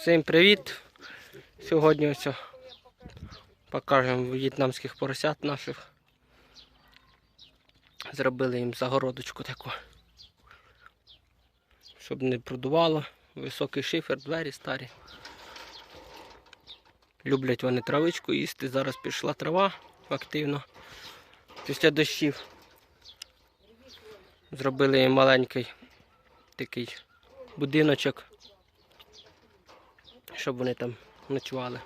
Всім привіт! Сьогодні ось покажемо в'єтнамських поросят наших. Зробили їм загородочку таку, щоб не продувало. Високий шифер, двері старі. Люблять вони травичку їсти. Зараз пішла трава активно. Після дощів. Зробили їм маленький такий будиночок щоб вони там ночували.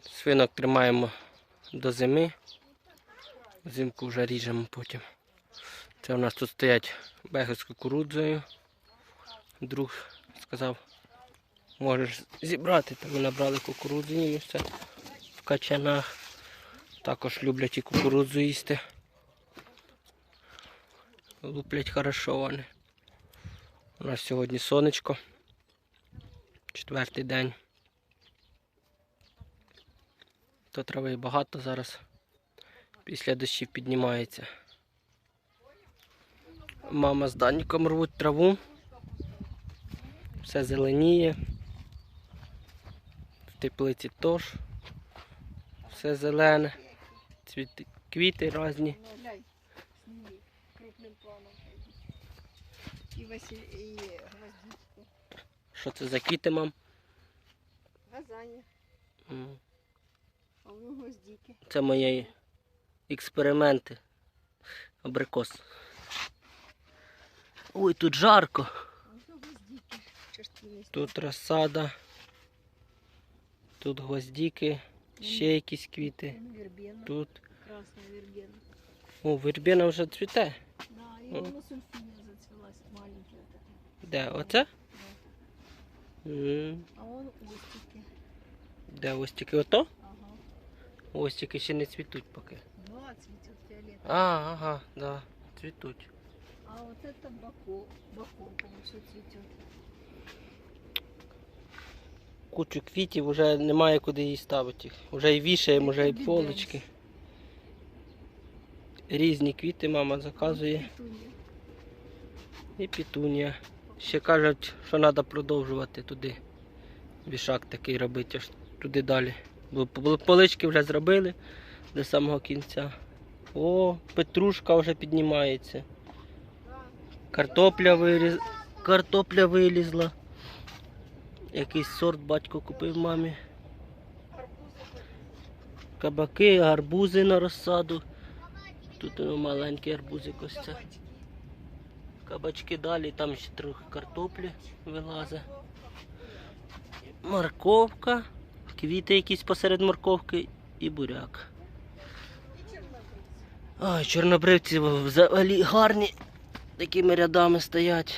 Свинок тримаємо до зими. Взимку вже ріжемо потім. Це у нас тут стоять беги з кукурудзою. Друг сказав, можеш зібрати, то ми набрали кукурудзу все в качанах. Також люблять і кукурудзу їсти. Луплять хорошо вони. У нас сьогодні сонечко. Четвертий день. То трави багато зараз. Після дощів піднімається. Мама з Даніком рвуть траву. Все зеленіє. В теплиці теж. Все зелене. Цвіти, квіти різні. І Василь, і гвоздичку. Що це за квіти, мам? Газання, М, а воно гвоздики. Це мої експерименти. Абрикос. Ой, тут жарко. Тут розсада. Тут гвоздики, ще якісь квіти. Вербена, Тут. красна вербена. О, вербена вже цвіте. Да, і О. воно сульфіня зацвілась, маленьке. Де? Оце? М, А вон устики. Де ось ото? Ага. Ось тільки ще не цвітуть поки. Два цветет фиолет. А, ага, да, цвітуть. А вот это бако, баком, по-моему, цветет. Кучу квітів, вже немає куди її ставити. Вже і вішаємо, вже і полочки. Різні квіти мама заказує. І пітунія. Ще кажуть, що треба продовжувати туди. Вішак такий робити, аж туди далі. Полички вже зробили до самого кінця. О, петрушка вже піднімається. Картопля, виріз... Картопля вилізла. Якийсь сорт батько купив мамі. Кабаки, гарбузи на розсаду. Тут ну, маленький арбузик ось це. Кабачки далі, там ще трохи картоплі вилазить. Морковка, квіти якісь посеред морковки і буряк. Ой, чорнобривці взагалі гарні. Такими рядами стоять.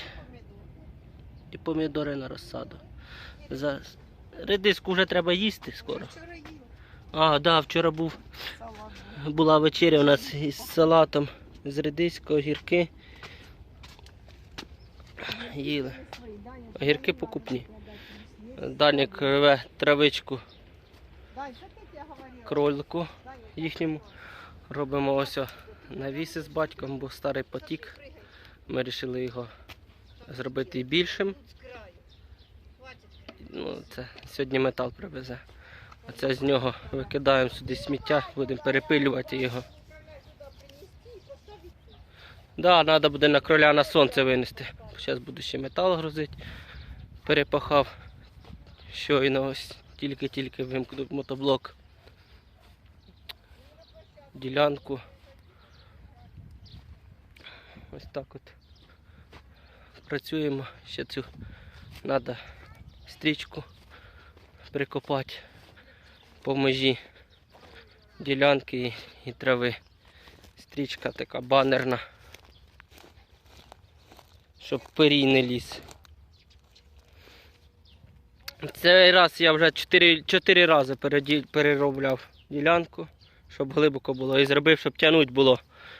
І помідори на розсаду. Зараз. Редиску вже треба їсти скоро. А, да, вчора був, була вечеря у нас із салатом, з редиською, огірки. Їли. Огірки покупні. Данік рве травичку кролику їхньому. Робимо ось навіси з батьком, бо старий потік. Ми вирішили його зробити більшим. Ну, це сьогодні метал привезе. А це з нього викидаємо сюди сміття, будемо перепилювати його. Да, треба буде на кроля на сонце винести. Зараз буду ще метал грузити. Перепахав. Щойно ось тільки-тільки вимкнув мотоблок. Ділянку. Ось так от. Працюємо. Ще цю треба стрічку прикопати по межі ділянки і, трави. Стрічка така банерна, щоб пирій не ліз. Цей раз я вже 4, 4 рази переробляв ділянку, щоб глибоко було. І зробив, щоб тягнути було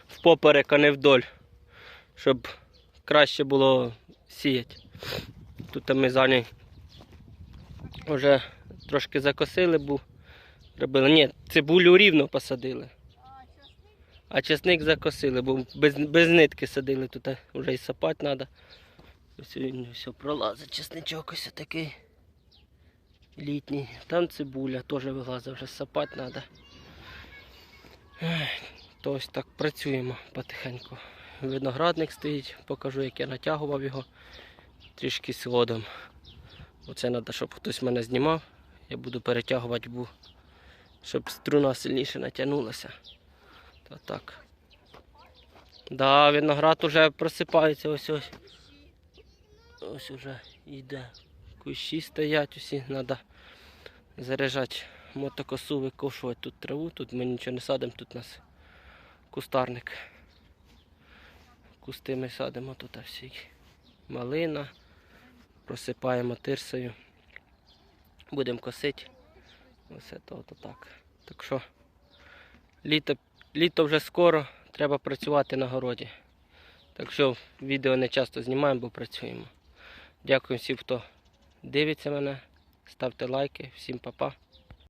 впоперек, а не вдоль. Щоб краще було сіяти. Тут ми за ній вже трошки закосили, був. Робили. Ні, цибулю рівно посадили. А чесник закосили, бо без, без нитки садили, тут вже і сапати треба. Ось він все пролазить, чесничок ось такий. Літній. Там цибуля теж вилазить, вже сапати треба. То ось так працюємо потихеньку. Виноградник стоїть, покажу, як я натягував його трішки слодом. Оце треба, щоб хтось мене знімав. Я буду перетягувати щоб струна сильніше натягнулася. Та так. Да, виноград уже просипається ось ось. Ось уже йде. Кущі стоять усі, треба заряджати мотокосу, викошувати тут траву. Тут ми нічого не садимо, тут у нас кустарник. Кусти ми садимо тут всі. Малина. Просипаємо тирсою. Будемо косити. Ось то, то так. Так що літо, літо вже скоро, треба працювати на городі. Так що відео не часто знімаємо, бо працюємо. Дякую всім, хто дивиться мене. Ставте лайки. Всім па-па.